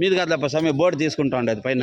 మీది కాదులేప్ప స్వామి బోర్డు తీసుకుంటా ఉండేది పైన.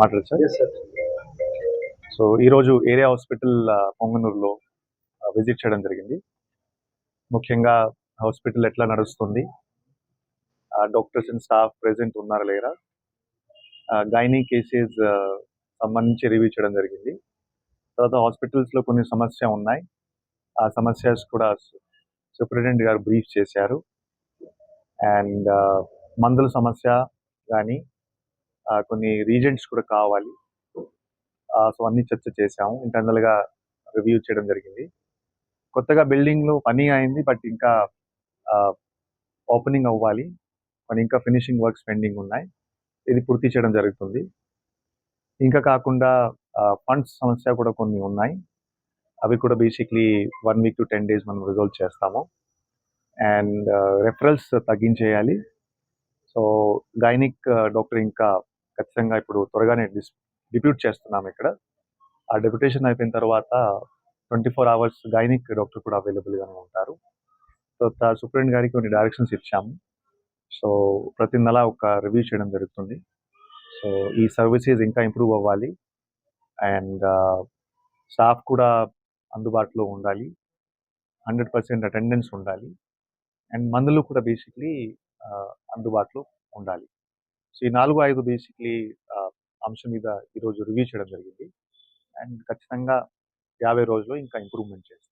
మాట్లాడు సార్. సో ఈరోజు ఏరియా హాస్పిటల్ పొంగనూరులో విజిట్ చేయడం జరిగింది. ముఖ్యంగా హాస్పిటల్ ఎట్లా నడుస్తుంది? డాక్టర్స్ అండ్ స్టాఫ్ ప్రెసెంట్ ఉన్నారా లేరా? గైనీ కేసెస్ సంబంధించి రివ్యూ చేయడం జరిగింది. తర్వాత hospitals లో కొన్ని సమస్య ఉన్నాయి. ఆ సమస్యస్ కూడా సూపరింటెండెంట్ గారు బ్రీఫ్ చేశారు. అండ్ మందుల సమస్య కానీ కొన్ని రీజెంట్స్ కూడా కావాలి. సో అన్ని చర్చ చేశాము. ఇంటర్నల్గా రివ్యూ చేయడం జరిగింది. కొత్తగా బిల్డింగ్లో పని అయింది బట్ ఇంకా ఓపెనింగ్ అవ్వాలి. మరి ఇంకా ఫినిషింగ్ వర్క్స్ పెండింగ్ ఉన్నాయి. ఇది పూర్తి చేయడం జరుగుతుంది. ఇంకా కాకుండా ఫండ్స్ సమస్య కూడా కొన్ని ఉన్నాయి. అవి కూడా basically one week to ten days మనం రిజాల్వ్ చేస్తాము. అండ్ రెఫరల్స్ uh, తగ్గించేయాలి. సో గైనిక్ డాక్టర్ ఇంకా ఖచ్చితంగా ఇప్పుడు త్వరగానే డిస్ డిప్యూట్ చేస్తున్నాం ఇక్కడ. ఆ డెప్యుటేషన్ అయిపోయిన తర్వాత twenty four hours gynaec doctor కూడా అవైలబుల్గానే ఉంటారు. సో సుప్రీం గారికి కొన్ని డైరెక్షన్స్ ఇచ్చాము. సో ప్రతి నెల ఒక రివ్యూ చేయడం జరుగుతుంది. సో ఈ సర్వీసెస్ ఇంకా ఇంప్రూవ్ అవ్వాలి. అండ్ స్టాఫ్ uh, కూడా అందుబాటులో ఉండాలి. హండ్రెడ్ పర్సెంట్ అటెండెన్స్ ఉండాలి. అండ్ మందులు కూడా బేసిక్లీ అందుబాటులో ఉండాలి. సో ఈ నాలుగు ఐదు బేసిక్లీ అంశం మీద ఈరోజు రివ్యూ చేయడం జరిగింది. అండ్ ఖచ్చితంగా యాభై రోజుల్లో ఇంకా ఇంప్రూవ్మెంట్ చేస్తాం.